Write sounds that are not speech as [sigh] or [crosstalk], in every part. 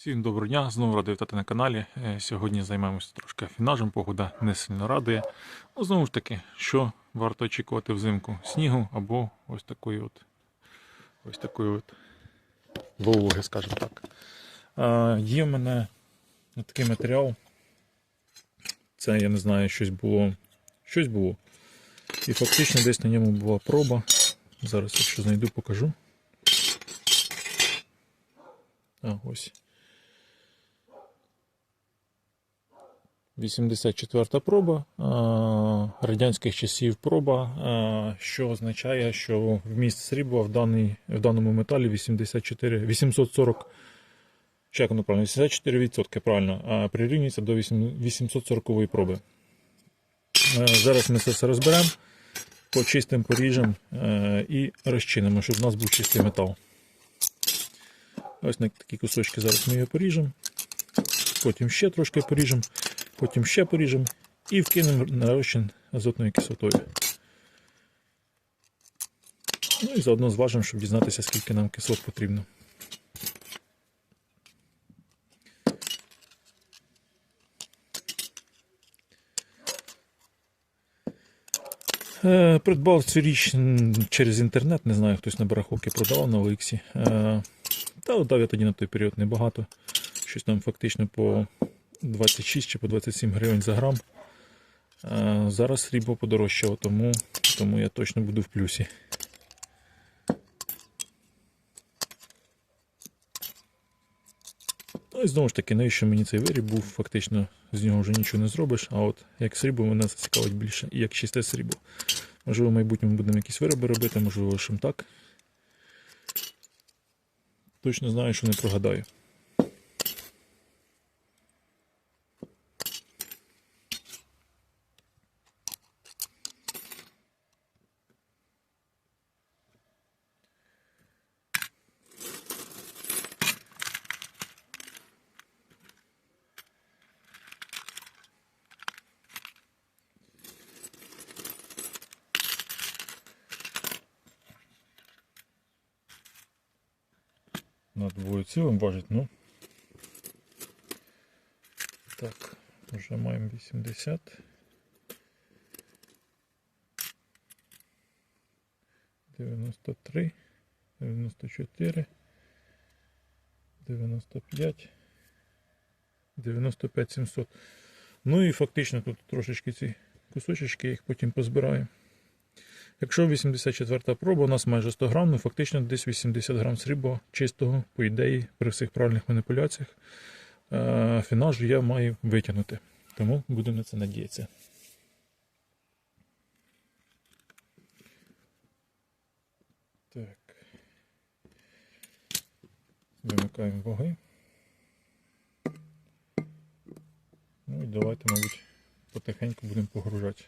Всім доброго дня, знову радий вітати на каналі. Е, Сьогодні займаємося трошки афінажем, погода не сильно радує. Ну, знову ж таки, що варто очікувати взимку? Снігу або ось такої от ось такої от вологи, скажімо так. А, є в мене такий матеріал. Це, я не знаю, щось було. Щось було. І фактично десь на ньому була проба. Зараз, якщо знайду, покажу. А, ось. 84 проба радянських часів проба, що означає, що вміст срібла в, даний, в даному металі 84, 840, чи як воно правильно, 84% правильно, прирівнюється до 840 проби. Зараз ми це все розберемо, почистимо, поріжемо е, і розчинимо, щоб у нас був чистий метал. Ось на такі кусочки зараз ми його поріжемо. Потім ще трошки поріжемо, потім ще поріжемо і вкинемо на розчин азотною кислотою. Ну і заодно зважимо, щоб дізнатися, скільки нам кислот потрібно. Е, Придбав цю річ через інтернет, не знаю, хтось на барахолки продавав на Олексі. Е, Та отдав я тоді на той період небагато. Щось там фактично по 26 чи по 27 гривень за грам. Е, Зараз срібло подорожчало, тому, тому я точно буду в плюсі. Ну і знову ж таки, навіщо мені цей виріб був, фактично з нього вже нічого не зробиш, а от як срібло мене зацікавить більше, і як чисте срібло. Можливо, в майбутньому будемо якісь вироби робити, можливо, так. Точно знаю, що не прогадаю. Над двоє цілим важить, ну. Так, вже маємо 80. Дев'яносто три, дев'яносто чотири, дев'яносто п'ять, дев'яносто п'ять сімсот. Ну і фактично тут трошечки ці кусочечки, я їх потім позбираю. Якщо 84-та проба, у нас майже 100 грам, ну фактично десь 80 грам срібла чистого, по ідеї, при всіх правильних маніпуляціях. е, Фінажу я маю витягнути. Тому буду на це надіятися. Так. Вимикаємо ваги. Ну і давайте, мабуть, потихеньку будемо погружати.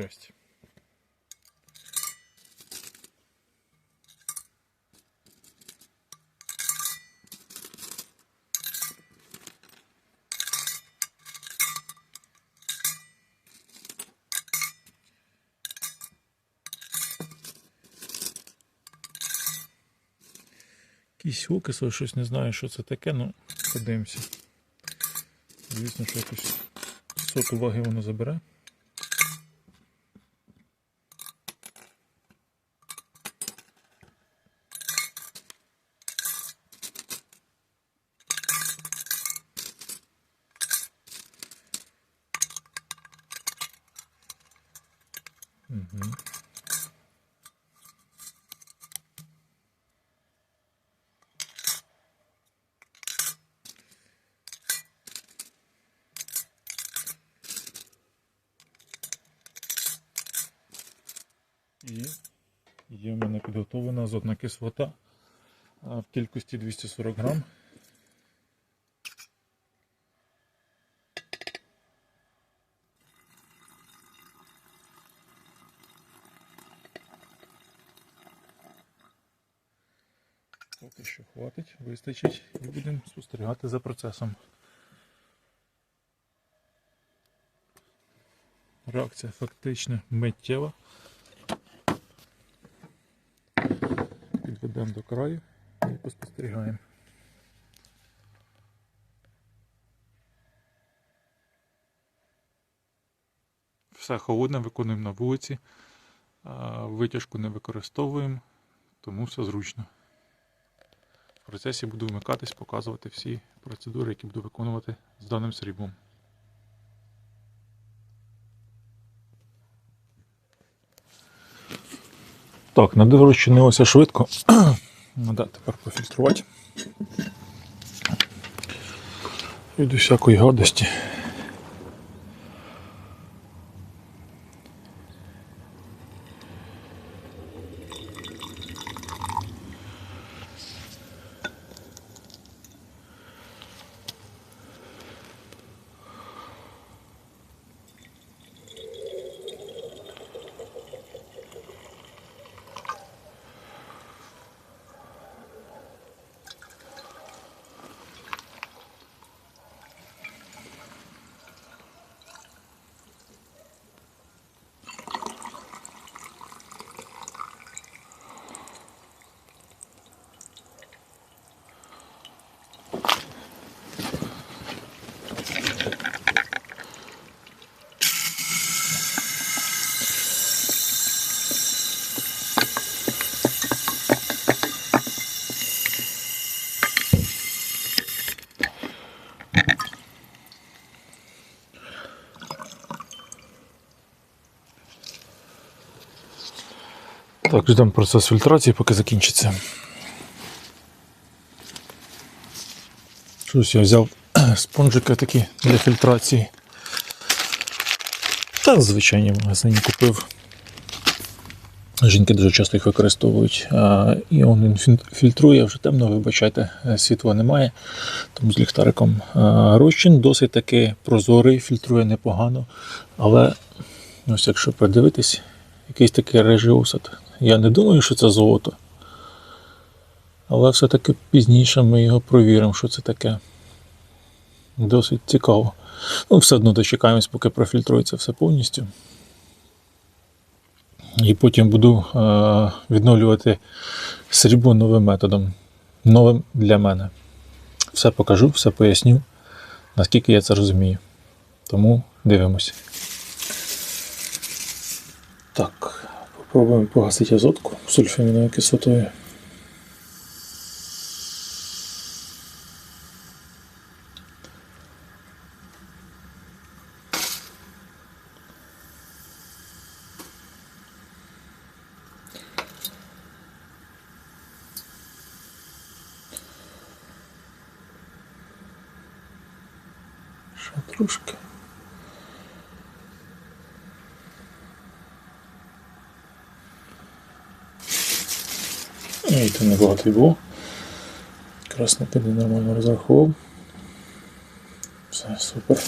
Здрасте. Якийсь окисло, щось не знаю, що це таке, ну подивимося. Звісно, що якось соту ваги воно забере. Угу. І є в мене підготовлена азотна кислота в кількості 240 грам. Поки що хватить, вистачить і будемо спостерігати за процесом. Реакція фактично миттєва. Підведемо до краю і поспостерігаємо. Все холодне виконуємо на вулиці, витяжку не використовуємо, тому все зручно. В процесі буду вмикатись, показувати всі процедури, які буду виконувати з даним сріблом. Так, надо розчинилося швидко. [clears throat] Надо тепер пофільтрувати. Від усякої гадості. Так, ждемо процес фільтрації, поки закінчиться. Щось я взяв [clears throat] спонжики такі для фільтрації. Та звичайні магазині купив. Жінки дуже часто їх використовують. І він фільтрує вже темно, вибачайте, е, світла немає. Тому з ліхтариком розчин досить таки прозорий, фільтрує непогано. Але ось якщо придивитись, якийсь такий режий осад. Я не думаю, що це золото. Але все-таки пізніше ми його провіримо, що це таке. Досить цікаво. Ну, все одно дочекаємось, поки профільтрується все повністю. І потім буду е- відновлювати срібло новим методом. Новим для мене. Все покажу, все поясню, наскільки я це розумію. Тому дивимось. Так, попробуємо погасити азотку сульфаміновою кислотою. Ще трошки. І то небагато й було. Якраз на піде нормально розрахував. Все, супер.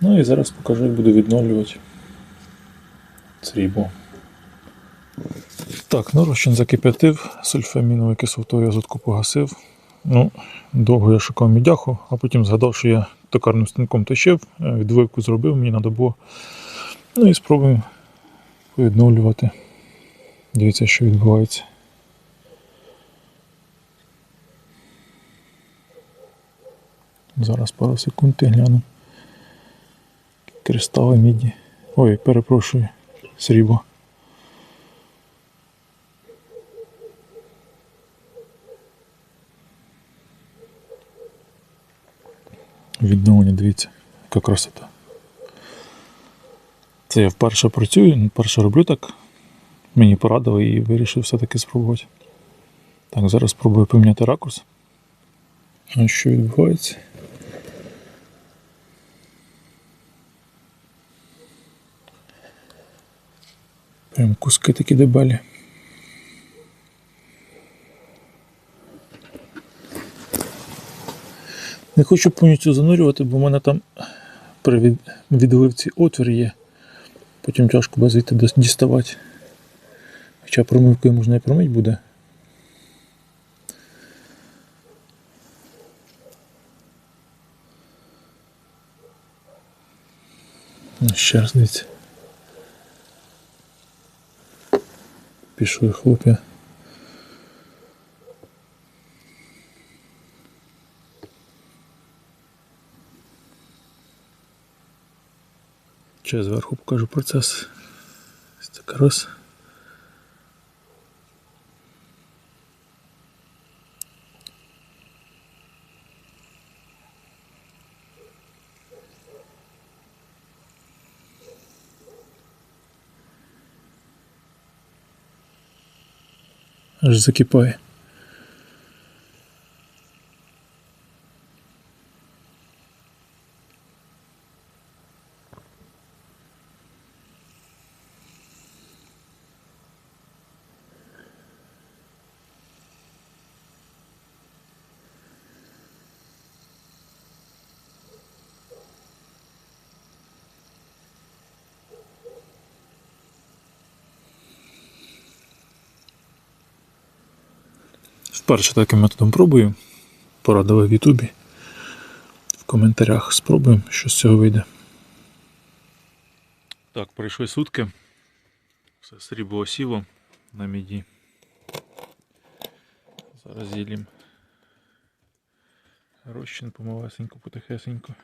Ну і зараз покажу, як буду відновлювати срібло. Так, ну розчин закип'ятив, сульфаміновою кислотою азотку погасив. Ну, довго я шукав мідяху, а потім згадав, що я токарним станком точив, е, відливку зробив, мені треба було. Ну і спробуємо відновлювати. Дивіться, що відбувається. Зараз пару секунд і гляну. Кристали міді. Ой, перепрошую, срібло. Відновлення, дивіться, яка красота. Це я вперше працюю, вперше роблю так. Мені порадили і вирішив все-таки спробувати. Так, зараз спробую поміняти ракурс. А що відбувається? Прям куски такі дебелі. Не хочу повністю занурювати, бо в мене там при відливці отвір є. Потім тяжко без звідти діставати. Хоча промивкою можна і промить буде. Ну, ще раз дивіться. Пішли хлоп'я. Ще зверху покажу процес. Ось так раз. Аж закипає. Вперше таким методом пробую. Порадили в Ютубі. В коментарях спробуємо, що з цього вийде. Так, пройшли сутки. Все срібло осіло на міді. Зараз зілім. Розчин помалесенько, потихесенько.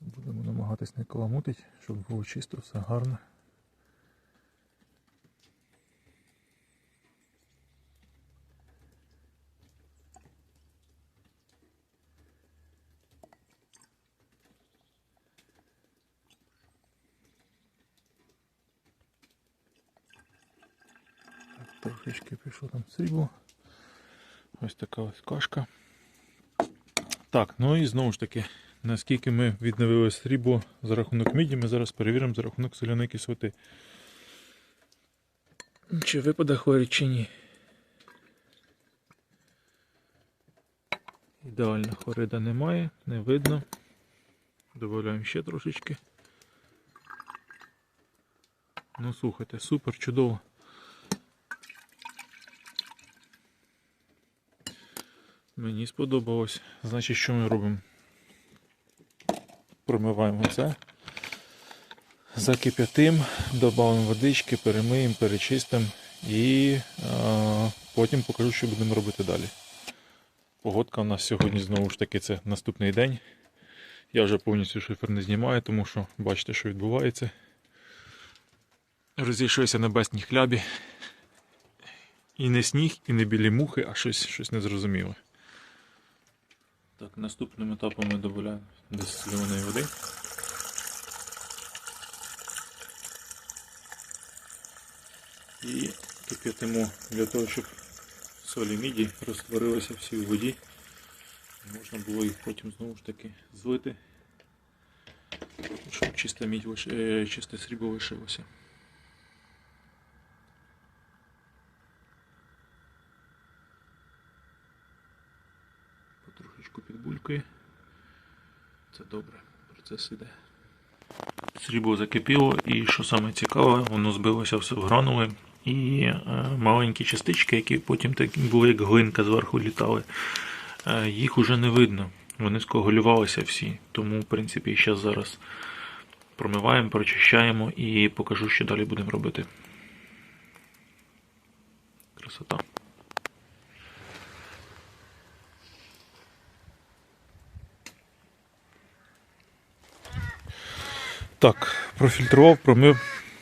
Будемо намагатись не каламутить, щоб було чисто, все гарно. Трошечки пішло там срібло. Ось така ось кашка. Так, ну і знову ж таки, наскільки ми відновили срібло за рахунок міді, ми зараз перевіримо за рахунок соляної кислоти. Чи випаде хлорід, чи ні. Ідеально хлорида немає, не видно. Додаємо ще трошечки. Ну слухайте, супер, чудово. Мені сподобалось. Значить, що ми робимо? Промиваємо це. Закип'ятим, додамо водички, перемиємо, перечистимо і е, потім покажу, що будемо робити далі. Погодка у нас сьогодні знову ж таки це наступний день. Я вже повністю шифер не знімаю, тому що бачите, що відбувається. Розійшовся небесні хлябі. І не сніг, і не білі мухи, а щось, щось незрозуміле. Так, наступним етапом ми додаємо дистильованої води. І кип'ятимо для того, щоб солі міді розтворилися всі в воді. Можна було їх потім знову ж таки злити, щоб чиста мідь, е, чисте срібло лишилося. Потрошечку підбулькає. Це добре, процес іде. Срібло закипіло, і що саме цікаве, воно збилося все в гранули. І е, маленькі частички, які потім так були як глинка зверху літали, е, їх уже не видно. Вони скоголювалися всі. Тому, в принципі, зараз зараз промиваємо, прочищаємо і покажу, що далі будемо робити. Красота. Так, профільтрував, промив.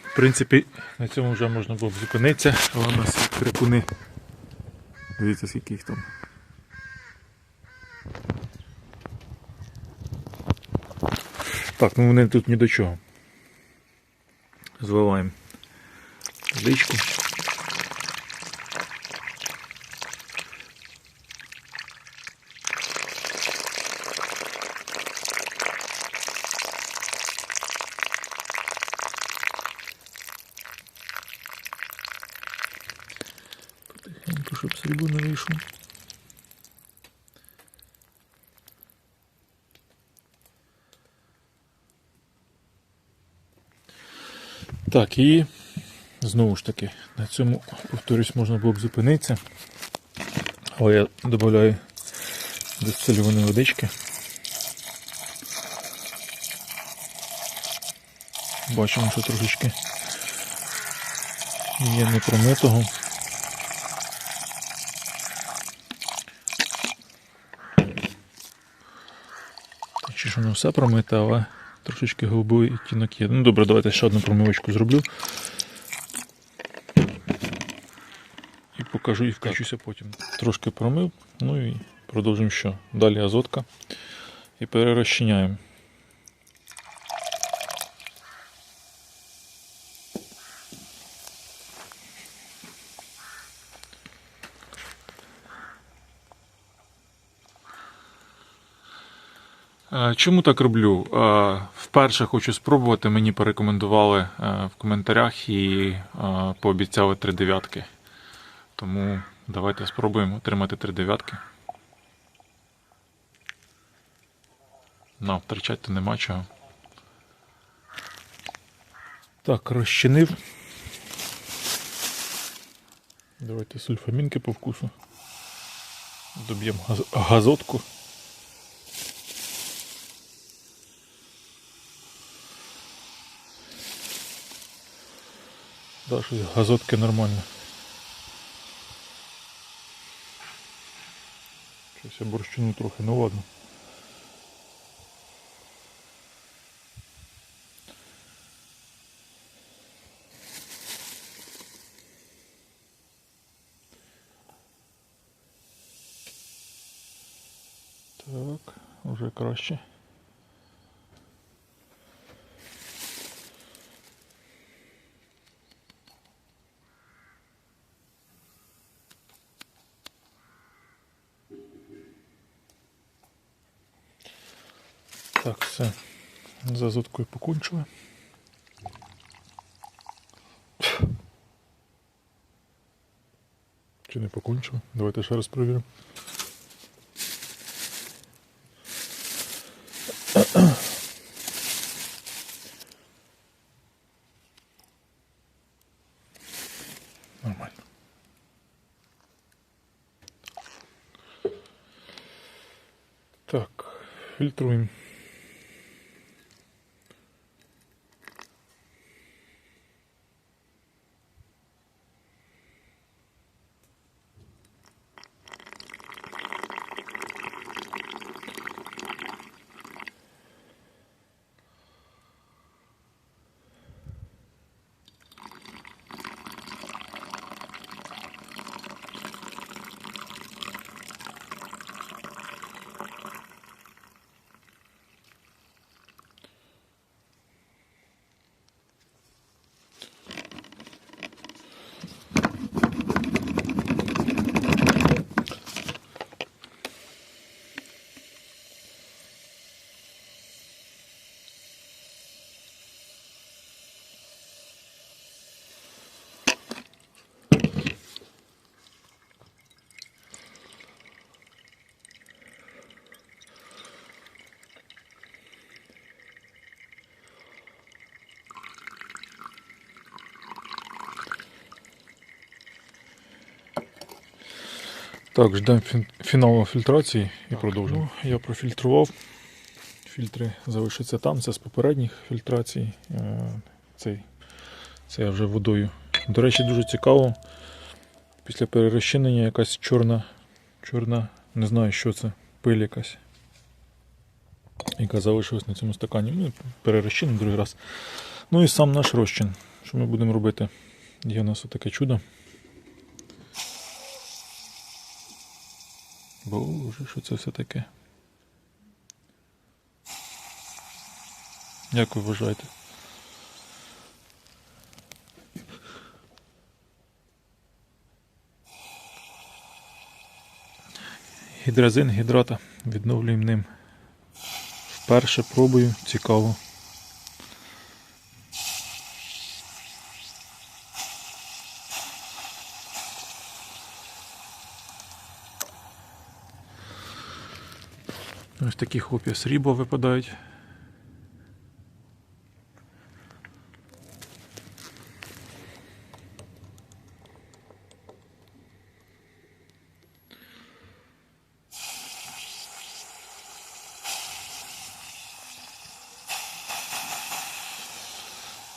В принципі, на цьому вже можна було б зупинитися, але у нас крикуни. Дивіться, скільки їх там. Так, ну вони тут ні до чого. Зливаємо водичку. Потихеньку, щоб срібло не вийшло. Так, і знову ж таки, на цьому, повторюсь, можна було б зупинитися. Але я додаю дистильованої водички. Бачимо, що трошечки є непромитого. Чи ж воно все промите, але трошечки голубий тінок є. Ну добре, давайте ще одну промивочку зроблю. І покажу і вкачуся потім. Трошки промив, ну і продовжимо що. Далі азотка. І перерозчиняємо. Е, Чому так роблю? Е, Вперше хочу спробувати. Мені порекомендували е, в коментарях і е, пообіцяли три дев'ятки. Тому давайте спробуємо отримати три дев'ятки. На, втрачати нема чого. Так, розчинив. Давайте сульфамінки по вкусу. Доб'ємо газ- газотку. Да, щось газотки нормально. Щось я борщину трохи, ну ладно. Так, уже краще. Так, все. Азоткою покончили. Чи не покончили? Давайте ще раз перевіримо. Нормально. Так, фильтруем. Так, ждемо фіналу фільтрації і продовжимо. Ну, я профільтрував. Фільтри залишаться там, це з попередніх фільтрацій. Е, Цей, це я вже водою. До речі, дуже цікаво. Після перерозчинення якась чорна, чорна, не знаю, що це, пиль якась. Яка залишилась на цьому стакані. Ми перерозчинимо другий раз. Ну і сам наш розчин. Що ми будемо робити? Є у нас отаке чудо. Боже, що це все таке? Як ви вважаєте? Гідразин гідрата. Відновлюємо ним. Вперше пробую, цікаво. Ну, Ось такі хопі срібло випадають.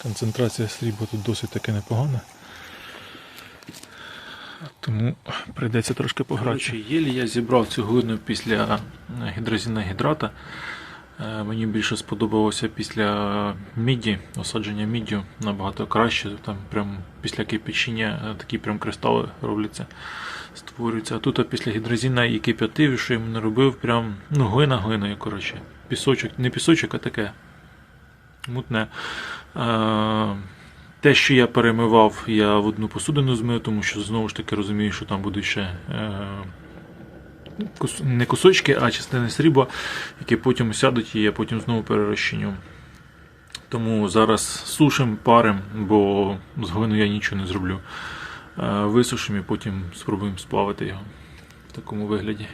Концентрація срібла тут досить таки непогана. Тому прийдеться трошки пограти. Єлі я зібрав цю глину після гідрозіна гідрата. Е, Мені більше сподобалося після міді, осадження міддю набагато краще. Там прям після кипячення е, такі прям кристали робляться, створюються. А тут а після гідрозіна і кип'ятив, що я не робив, прям ну, глина глиною, коротше. Пісочок, не пісочок, а таке мутне. Те, що я перемивав, я в одну посудину змив, тому що знову ж таки розумію, що там будуть ще е, не кусочки, а частини срібла, які потім сядуть і я потім знову перерозчиню. Тому зараз сушим, парим, бо з глиною я нічого не зроблю. Е, Висушимо і потім спробуємо сплавити його в такому вигляді.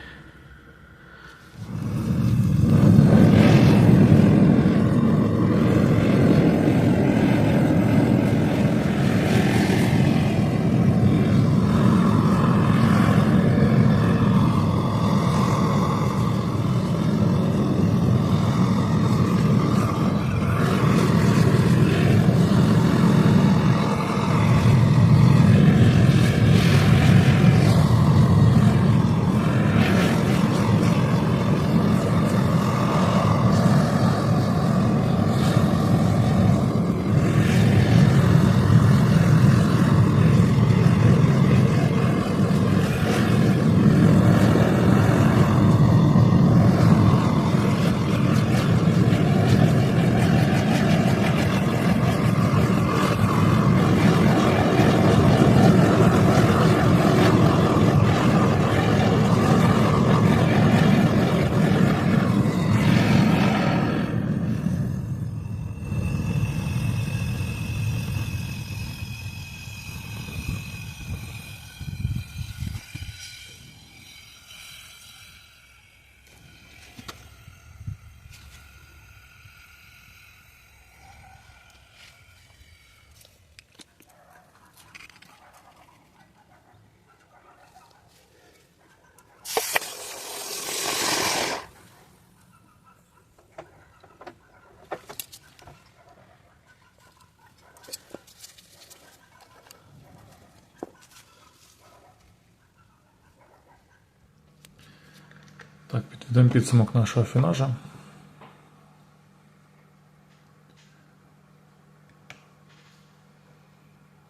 Так, підведемо підсумок нашого фінажа.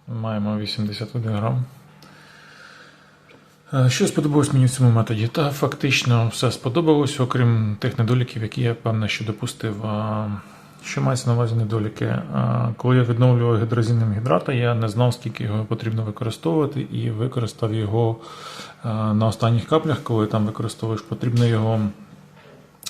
Маємо 81 грам. Е, Що сподобалось мені в цьому методі? Та фактично все сподобалось, окрім тих недоліків, які я певне, що допустив. Що мається на увазі недоліки? Коли я відновлював гідрозином гідрата, я не знав, скільки його потрібно використовувати, і використав його на останніх каплях, коли там використовуєш, потрібно його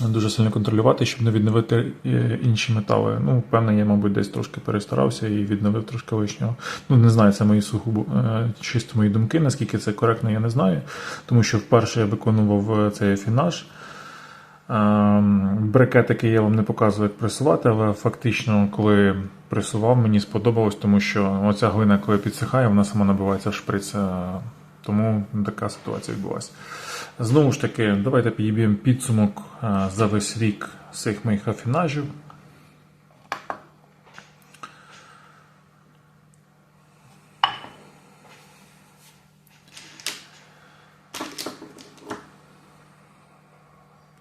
дуже сильно контролювати, щоб не відновити е, інші метали. Ну, певне, я, мабуть, десь трошки перестарався і відновив трошки лишнього. Ну, не знаю, це мої сугубо е, чисто мої думки. Наскільки це коректно, я не знаю. Тому що вперше я виконував е, цей фінаж. Брикетики я вам не показую, як пресувати, але фактично, коли пресував, мені сподобалось, тому що оця глина, коли підсихає, вона сама набивається в шприц. Тому така ситуація відбулася. Знову ж таки, давайте підіб'ємо підсумок е, за весь рік всіх моїх афінажів.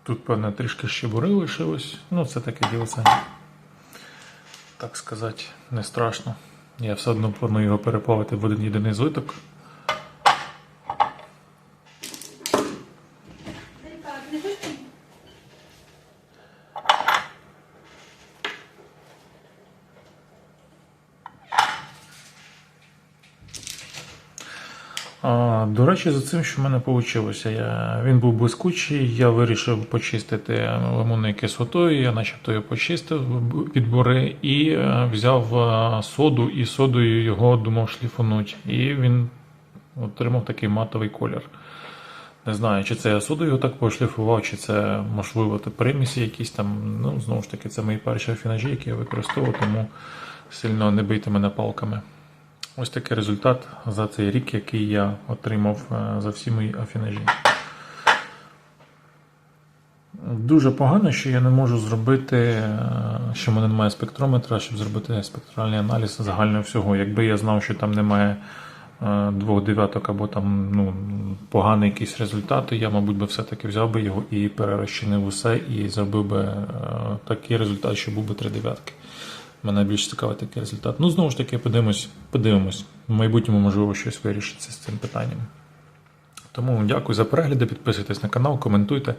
Тут, певне, трішки щебури лишилось. Ну, це таке діло, так сказати, не страшно. Я все одно планую його переплавити в один єдиний злиток. А, До речі, за цим, що в мене вийшло, я, він був блискучий, я вирішив почистити лимонною кислотою, я начебто його почистив від бори і е, взяв е, соду і содою його думав шліфануть. І він отримав такий матовий колір. Не знаю, чи це я содою його так пошліфував, чи це можливо примісі якісь там. Ну, знову ж таки, це мої перші афінажі, які я використовував, тому сильно не бийте мене палками. Ось такий результат за цей рік, який я отримав е, за всі мої афінажі. Дуже погано, що я не можу зробити е, що в мене немає спектрометра, щоб зробити спектральний аналіз загального всього. Якби я знав, що там немає е, двох дев'яток або там ну, поганий якийсь результат, то я, мабуть, би все-таки взяв би його і перерозчинив усе, і зробив би такий результат, що був би три дев'ятки. Мене більш цікавий такий результат. Ну, знову ж таки, подивимось, подивимось. В майбутньому, можливо, щось вирішиться з цим питанням. Тому дякую за перегляди, підписуйтесь на канал, коментуйте.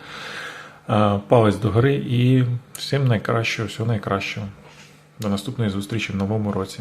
палець Палець догори і всім найкращого, всього найкращого. До наступної зустрічі в новому році.